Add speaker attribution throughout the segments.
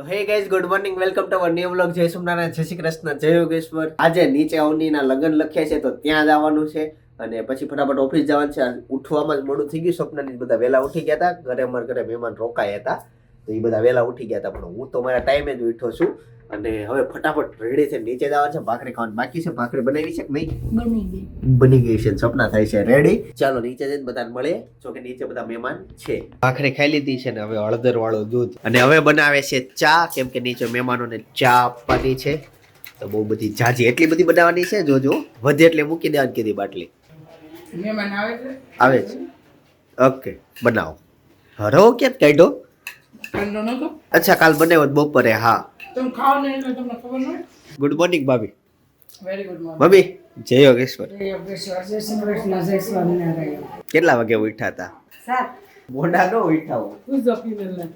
Speaker 1: તો hey guys good morning welcome to our new blog જય સોમનારાયણ, જય શ્રી કૃષ્ણ, જય યોગેશ્વર. આજે નીચે અવનીના લગ્ન લખ્યા છે, તો ત્યાં જવાનું છે અને પછી ફટાફટ ઓફિસ જવાનું છે. ઉઠવામાં જ મોડું થઈ ગયું, સ્વપ્નની બધા વહેલા ઉઠી ગયા હતા. ઘરે અમારા ઘરે મહેમાન રોકાયા હતા. તો એ બધા વહેલા ઉઠી ગયા હતા, પણ હું તો મારા ટાઈમે જ ઉઠ્યો છું. અને હવે ફટાફટ રેડી છે નીચે જવાનું છે ભાખરી ખાવાનું બાકી છે ભાખરી બનાવી છે કે નહીં?
Speaker 2: બની ગઈ.
Speaker 1: બની ગઈ છે સપના થાય છે રેડી ચાલો નીચે જઈને બધાને મળે જો કે નીચે બધા મહેમાન છે. ભાખરી ખાઈ લીધી છે ને હવે હળદર વાળું દૂધ. અને હવે બનાવે છે ચા કેમ કે નીચે મહેમાનોને ચા આપવાની છે. તો બહુ બધી જાજી એટલી બધી બનાવવાની છે જોજો. વધે એટલે મૂકી દેવાની કીધી બાટલી.
Speaker 2: મહેમાન આવે છે?
Speaker 1: આવે છે. ઓકે બનાવો. હરો ક્યાં કાઢો
Speaker 2: કાંદો નતો
Speaker 1: અચ્છા કાલ બનાવ્યો તો બપોરે હા.
Speaker 2: તમે ખાવ ને એટલે તમને ખબર ન
Speaker 1: ગુડ મોર્નિંગ ભાભી.
Speaker 2: વેરી ગુડ મોર્નિંગ
Speaker 1: ભાભી જય યોગેશ્વર.
Speaker 2: જય યોગેશ્વર. જય શ્રી કૃષ્ણ જય સ્વામિનારાયણ.
Speaker 1: કેટલા વાગે ઉઠ્યા હતા
Speaker 2: સાત.
Speaker 1: મોડા નો ઉઠ્યા હો.
Speaker 2: પૂછો ફિમેલ ને.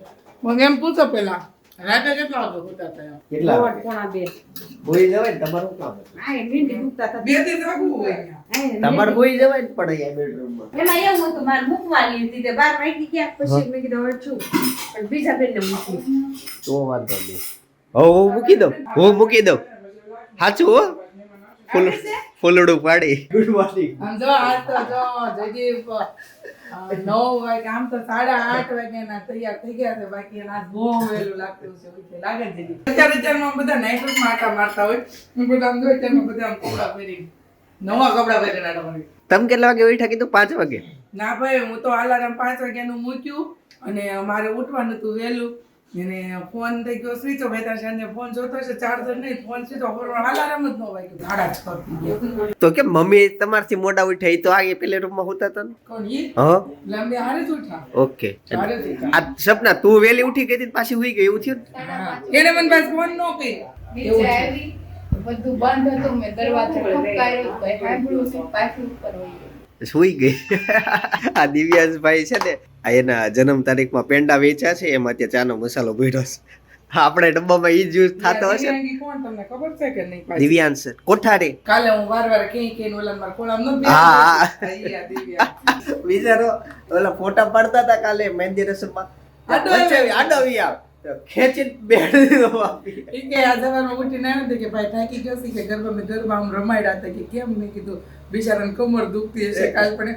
Speaker 2: મને એમ પૂછો પેલા. રાતે કેટલા વાગે હોતા હતા
Speaker 1: કેટલા વાગે?
Speaker 2: પોણા બે.
Speaker 1: બોઈ જવાય તમારું કામ
Speaker 2: હા એ મીંડી મૂકતા હતા. બેથી વાગવું હોય
Speaker 1: તમારે બોઈ જવાય ને પણ અહીંયા બેડરૂમમાં
Speaker 3: એમાં એવું હતું મારે મૂકવાની હતી તે બાર વાગી ગયા પછી મેં કીધું હવે છું. પણ બીજા બેનને મૂકી.
Speaker 1: તો વાંધો નહીં. હો મૂકી દઉં. હું મૂકી દઉં. સાચું હો? ફૂલ ફૂલડું પાડી. Good morning.
Speaker 2: આમ જો આજ તો જો જયદીપ નવ વાગે આમ તો સાડા આઠ વાગ્યાના તૈયાર થઈ ગયા છે બાકી એના બહુ વહેલું લાગતું છે લાગે છે. અત્યારે અત્યારમાં બધા નાઇટમાં આટા મારતા હોય. હું બધા આમ જોઈ અત્યારમાં બધા આમ કપડા પહેરી નવા કપડા પહેરીને આટા મારી
Speaker 1: તમે કેટલા વાગે ઉઠ્યા? કીધું પાંચ વાગે.
Speaker 2: ના ભાઈ હું તો અલાર્મ પાંચ વાગ્યાનું મૂક્યું અને મારે ઉઠવાનું હતું વહેલું. અને ફોન થઈ ગયો સ્વિચ ઓફ હતા સાંજે ફોન જોતો છે ચાર્જર નહીં ફોન સ્વિચ ઓફ અલાર્મ જ ન વાગ્યું સાડા જ કરતી ગયા
Speaker 1: તો કેમ મમ્મી તમારથી મોડા ઉઠાઈ તો આગે પેલે રૂમમાં હોતા હતા ને?
Speaker 2: કોણ ઈ
Speaker 1: હ.
Speaker 2: લાંબે હારે જ ઉઠા.
Speaker 1: ઓકે. આ સપના તું વેલી ઉઠી ગઈ હતી પાછી હુઈ ગઈ એવું થયું?
Speaker 2: એને મને પાછ ફોન ન કર્યો.
Speaker 3: બધું બંધ હતું મેં દરવાજો ખખડાવ્યો તો છે પાછું ઉપર વહી ગયું.
Speaker 1: સુઈ ગઈ. આ દિવ્યાંશભાઈ છે ને આ એના જન્મ તારીખમાં પેંડા વેચ્યા છે એમાં ત્યાં ચાનો મસાલો ભર્યો છે. આપણે ડબ્બામાં ઈ જ્યુસ થતો હશે
Speaker 2: કોણ તમને ખબર છે કે નહીં
Speaker 1: દિવ્યાંશ કોઠારી.
Speaker 2: કાલે હું વાર વાર કે કે ઓલા મારા ખોળામાં નથી
Speaker 1: હા. બિચારો ઓલા ફોટા પાડતા હતા કાલે મહેંદી રસમમાં
Speaker 2: આડો
Speaker 1: વચ્ચે
Speaker 2: આવ્યો.
Speaker 1: આડો આવ. તો ખેંચીને દીધો આપી.
Speaker 2: કે આ સવારમાં ઉઠીને આવ્યો કે ભાઈ થાકી ગયો છે કે ગરબા મેં ગરબા આમ રમાડ્યા હતા કે કેમ મેં કીધું બિચારાને કમર દુખતી હશે કાંઈ પણ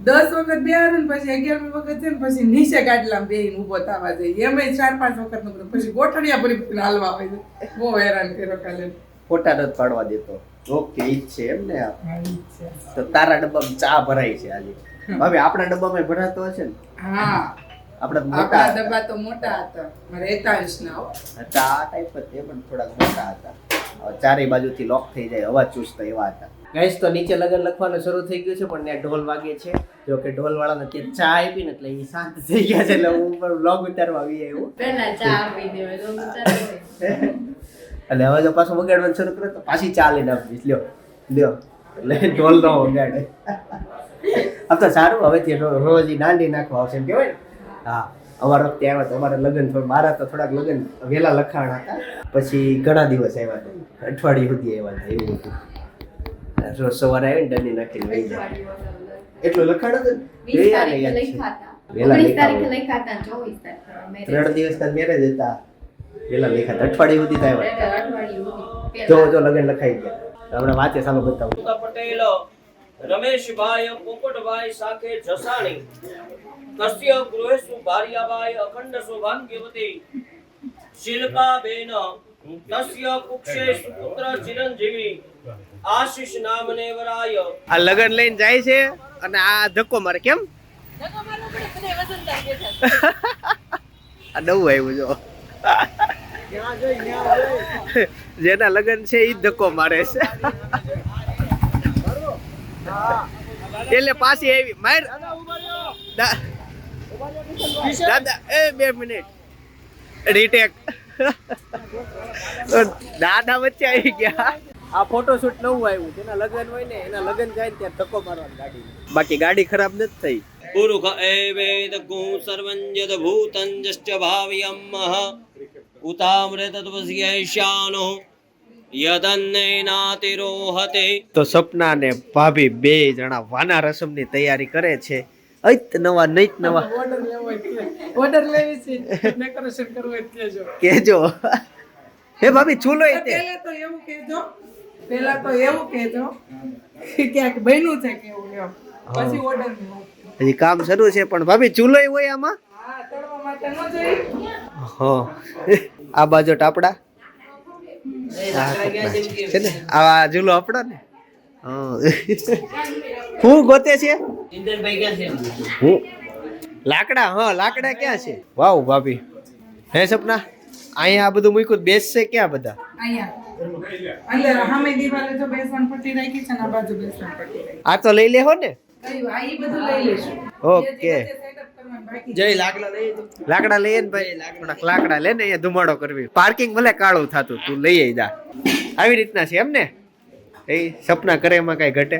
Speaker 2: દસ વખત બેહારું ને પછી અગિયારમી વખત છે ને પછી નીચે ગાડલામાં બેહીને ઊભો થવા જાય. એમાંય ચાર પાંચ વખતનું પછી ગોઠણિયા ભરી ભરીને હાલવા આવે છે. બહુ હેરાન કર્યો કાલે.
Speaker 1: ફોટા નથી પાડવા દેતો. ઓકે ઈ છે એમ ને
Speaker 2: જ.
Speaker 1: તો તારા ડબ્બામાં ચા ભરાય છે આજે. ભાભી આપણા ડબ્બામાં ભરાતો હશે ને?
Speaker 2: હા.
Speaker 1: આપણે મોટા
Speaker 2: ડબ્બા તો મોટા હતા. મારે એકતાલીસ ના હો.
Speaker 1: હતા આ ટાઈપ જ તે પણ થોડાક મોટા હતા. હવે ચારેય બાજુથી લોક થઈ જાય અવાજ ચુસ્ત એવા હતા. ગાઈસ તો નીચે લગન લખવાનું શરૂ થઈ ગયું છે પણ ત્યાં ઢોલ વાગે છે. જો કે ઢોલ વાળાને ત્યાં ચા આપી ને એટલે એ શાંત થઈ ગયા છે એટલે હું પણ વ્લોગ ઉતારવા આવી આવ્યો.
Speaker 3: પહેલા ચા આપી
Speaker 1: અને હવે જો પાછું વગાડવાનું શરૂ કરે તો પાછી ચા લઈને આપીશ. લ્યો લ્યો. એટલે ઢોલ નો વગાડે. આમ તો સારું હવેથી રોજ નાંડી દાંડી નાખવા આવશે એમ કહેવાય ને. હા. અમારા વખતે આવ્યા તો અમારા લગ્ન પણ મારા તો થોડાક લગ્ન વહેલા લખાણ હતા. પછી ઘણા દિવસ આવ્યા હતા અઠવાડિયું સુધી આવ્યા હતા એવું હતું રોજ સવારે આવીને ડની નાખીને વહી જાય. એટલું લખાણ હતું ને? જોયા ને યાદ છે. ત્રણ દિવસ મેરેજ હતા. વહેલા લખ્યા અઠવાડિયું સુધી થાય
Speaker 3: એટલે
Speaker 1: જો જો લગ્ન લખાઈ ગયા. હમણાં વાંચે સામે બતાવું.
Speaker 4: રમેશભાઈ પોપટભાઈ સાખે જસાણી કશ્ય ગૃહેશુ ભાર્યાભાઈ અખંડ સૌભાગ્યવતી શિલ્પાબેન તસ્ય કુક્ષે સુપુત્ર ચિરંજીવી આશીષ નામને વરાય
Speaker 1: આ લગન લઈને જાય છે અને આ ધક્કો મારે કેમ? આ નવું આવ્યું જો. જેના લગન છે એ ધક્કો મારે છે. એટલે પાછી આવી. માર. દાદા એ બે મિનિટ. રીટેક. દાદા વચ્ચે આવી ગયા. આ ફોટોશૂટ નવું આવ્યું. જેના લગ્ન હોય ને એના લગન જાય ને ત્યાં ધક્કો મારવાની ગાડી બાકી ગાડી ખરાબ નથી થઈ.
Speaker 4: પુરુષ એવેદ ગુ સર્વં યદ ભૂતં જશ્ચ ભાવ્યમ ઉતામ્રે તત્વસ્યૈશાનો યદન્નેનાતિરોહતે
Speaker 1: તો સપના ને ભાભી બે જણા વાના રસમની તૈયારી કરે છે. ઐત નવા નહીં નવા.
Speaker 2: ઓર્ડર લેવો છે. ડેકોરેશન કરવું હોય તો
Speaker 1: કેજો હે ભાભી ચૂલો તે
Speaker 2: પહેલા તો એવું કેજો પહેલા તો એવું કેજો કે ક્યાંક બન્યું છે કે એવું એમ. પછી ઓર્ડરની
Speaker 1: હજી કામ શરૂ છે પણ ભાભી ચૂલો હોય આમાં?
Speaker 2: હા તળવા માટે ન જોઈ
Speaker 1: હો. આ બાજુ ટાપડા. છે ને? આવા જુલો આપડો ને? હા. હું ગોતે છે? હું? લાકડા હા લાકડા ક્યાં છે? વાવ ભાભી. હે સપના? અહીંયા આ બધું મૂક્યું બેસશે ક્યાં બધા?
Speaker 2: આ બાજુ બેસણ પટ્ટી રાખી.
Speaker 1: આ તો લઈ લેહો ને?
Speaker 2: કયું આ ઈ બધું લઈ લેશું
Speaker 1: ઓકે.
Speaker 4: લાકડા
Speaker 1: લઈએ ને ભાઈ. લાકડા લે ને અહીંયા ધુમાડો કરવી. પાર્કિંગ ભલે કાળું થતું તું લઈ આવી જા. આવી રીતના છે એમ ને? એ સપના કરે એમાં કઈ ઘટે?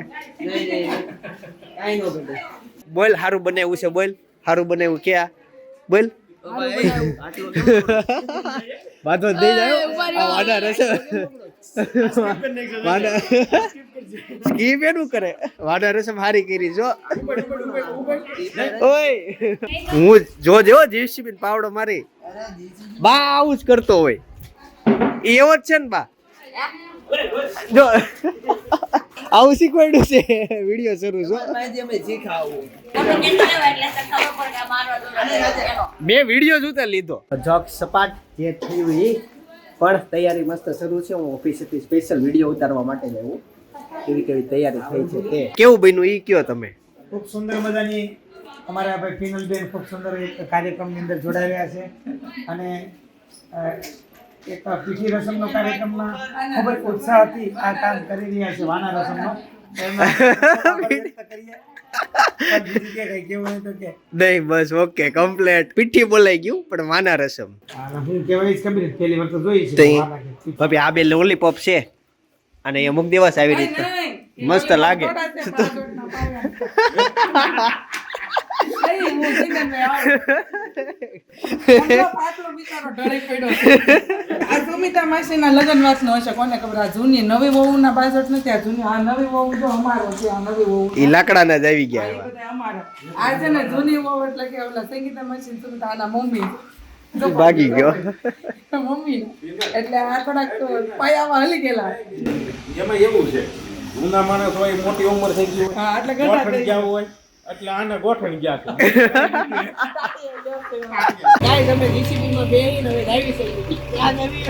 Speaker 1: બોલ સારું બનાવ્યું છે બોલ. સારું એવું ક્યાં? બોલ.
Speaker 4: આટલો
Speaker 1: વાંધો જાય વાડા રહેશે. વાડા સ્કીપ એનું કરે. વાડા રસમ હારી કરી જો. ઓય. હું જો જો જીસીબી પાવડો મારી. બા આવું જ કરતો હોય. એવો જ છે ને બા? જો. આવું શીખવાડ્યું છે. વીડિયો શરૂ છો.
Speaker 4: ભાઈ અમે શીખાવું
Speaker 1: મેં વીડિયો જોતા લીધો. જોક સપાટ જે થયું એ પણ તૈયારી મસ્ત શરૂ છે. હું ઓફિસેથી સ્પેશિયલ વીડિયો ઉતારવા માટે લેવું કેવી કેવી તૈયારી થઈ છે તે. કેવું બન્યું એ કયો તમે?
Speaker 5: ખૂબ સુંદર મજાની અમારા ભાઈ પિનલબેન ખૂબ સુંદર એક કાર્યક્રમની અંદર જોડાયા છે. અને એક પીઠી રસમનો કાર્યક્રમમાં ખૂબ જ ઉત્સાહથી આ કામ કરી રહ્યા છે વાના રસમનો. એમાં આભાર વ્યક્ત કરીએ. પણ બીજું કે કંઈ કહેવું હોય તો કે.
Speaker 1: નહીં બસ ઓકે કમ્પ્લેટ. પીઠી બોલાઈ ગયું પણ વાના રસમ.
Speaker 5: આ હું કહેવાય ખબર પહેલી વાર તો જોઈ છે
Speaker 1: ઈ-
Speaker 5: વાના કે
Speaker 1: ભાભી આ બે લોલીપોપ છે. અને એ અમુક દિવસ આવી રીતે મસ્ત લાગે.
Speaker 2: વહુ જો અમારો છે આ નવી વહુ
Speaker 1: ઈ લાકડાના જ આવી ગયા
Speaker 2: એ
Speaker 1: એવા.
Speaker 2: બધા અમારા. આ છે ને જૂની વહુ એટલે કે ઓલા સંગીતા માસી સુમિતા આના મમ્મી.
Speaker 1: ભાગી ગયો.
Speaker 2: મમ્મી. એટલે આ થોડાક પાયામાં હલી ગયેલા.
Speaker 6: એમાં એવું છે જૂના માણસ હોય મોટી ઉંમર થઈ ગઈ હોય
Speaker 2: હા એટલે
Speaker 6: હોય. એટલે આને ગોઠણ ગયા છે.
Speaker 2: તમે GCB બેહીને હવે ડાયવી થઈ ગઈ. આ નવી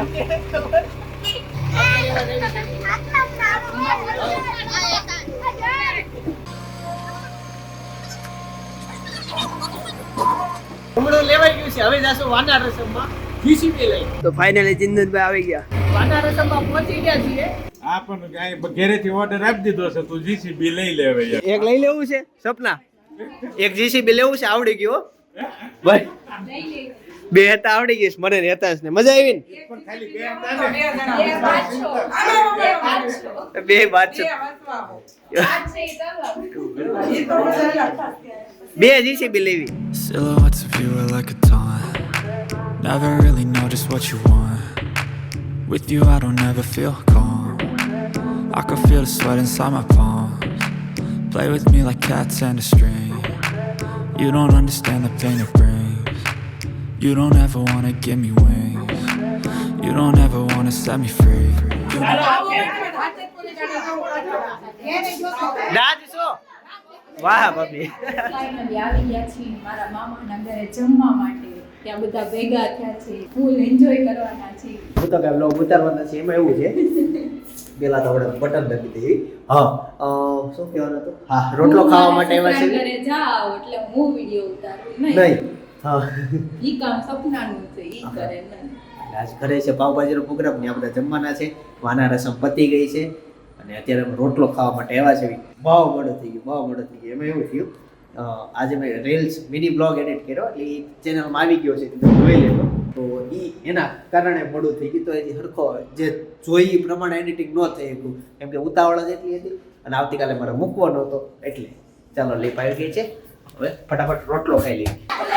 Speaker 1: હમણાં લેવાઈ ગયું છે. હવે જાશું વાના રસમમાં. જીસીબી લઈ. તો ફાઇનલી ચિંતનભાઈ આવી ગયા.
Speaker 2: વાના રસમમાં પહોંચી ગયા છીએ.
Speaker 6: આ પણ ઘરેથી ઓર્ડર આપી દીધો છે. તું જીસીબી લઈ લે હવે
Speaker 1: એક લઈ લેવું છે સપના? એક જીસીબી લેવું છે આવડી ગયો ભાઈ બે હતા આવડી ગઈશ મને રહેતા જ ને મજા આવી ને
Speaker 6: બે
Speaker 1: વાત છે
Speaker 2: બે
Speaker 1: જીસીબી લેવી
Speaker 7: Silhouettes of you are like a taunt. Never really know just what you want. With you, I don't ever feel calm. I can feel the sweat inside my palms. Play with me like cats and a string. You don't understand the pain it brings. You don't ever wanna give me wings. You don't ever wanna set me free. You
Speaker 1: વાહ ભાભી
Speaker 3: આવી ગયા છીએ મારા મામાના ઘરે જમવા માટે ત્યાં બધા ભેગા થયા છે ફૂલ એન્જોય કરવાના છે
Speaker 1: હું તો કઈ બ્લોગ ઉતારવાના છે એમાં એવું છે પેલા તો આપણે બટન દબી દઈએ. હા. શું કહેવાનું હતું? હા રોટલો ખાવા માટે આવ્યા છે?
Speaker 3: ઘરે જાઓ એટલે હું વીડિયો ઉતારું નહીં?
Speaker 1: હા.
Speaker 3: ઈ કામ સપનાનું છે ઈ કરે નહીં.
Speaker 1: આજ ઘરે છે પાવભાજીનો પ્રોગ્રામ ને આપણે જમવાના છે. વાના રસમ પતી ગઈ છે. અને અત્યારે અમે રોટલો ખાવા માટે આવ્યા છે. બહુ મોડો થઈ ગયો બહુ મોડો થઈ ગયો. એમાં એવું થયું આજે મેં રીલ્સ મિની બ્લોગ એડિટ કર્યો. એટલે એ ચેનલમાં આવી ગયો છે તમે જોઈ લેજો. તો એ એના કારણે મોડું થઈ ગયું. તો એની સરખો જે જોઈ એ પ્રમાણે એડિટિંગ ન થઈ ગયું. કેમ કે ઉતાવળ જ એટલી હતી અને આવતીકાલે મારે મૂકવાનો હતો એટલે ચાલો લેપ આવી ગઈ છે. હવે ફટાફટ રોટલો ખાઈ લઈએ.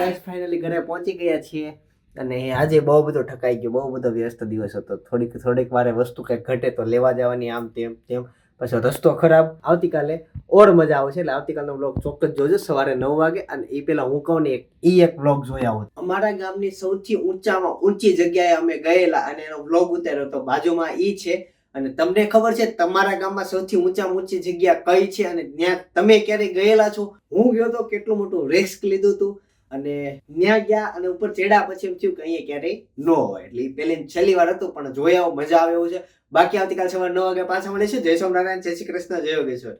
Speaker 1: ગાઈસ ફાઇનલી ઘરે પહોંચી ગયા છીએ. અને આજે બહુ બધો ઠકાઈ ગયો, બહુ બધો વ્યસ્ત દિવસ હતો. થોડીક થોડીક વારે વસ્તુ કંઈક ઘટે તો લેવા જવાની આમ તેમ તેમ. પછી રસ્તો ખરાબ. આવતીકાલે ઓર મજા આવશે એટલે આવતીકાલનો બ્લોગ ચોક્કસ જોજો સવારે નવ વાગે. અને એ પેલા હું કહું ને એક એ એક બ્લોગ જોઈ આવો. અમારા ગામની સૌથી ઊંચામાં ઊંચી જગ્યાએ અમે ગયેલા અને એનો બ્લોગ ઉતાર્યો તો બાજુમાં ઈ છે. અને તમને ખબર છે, તમારા ગામમાં સૌથી ઊંચામાં ઊંચી જગ્યા કઈ છે અને ત્યાં તમે ક્યારે ગયેલા છો? હું ગયો તો કેટલું મોટું રિસ્ક લીધું હતું અને ત્યાં ગયા અને ઉપર ચડ્યા પછી એમ થયું કે અહીંયા ક્યારેય ન હોય. એટલે પહેલી છેલ્લી વાર હતું, પણ જોયા મજા આવે એવું છે. બાકી આવતીકાલ સવારે નવ વાગે પાછા છે જય સોમનારાયણ જય શ્રી કૃષ્ણ, જય યોગેશ્વર.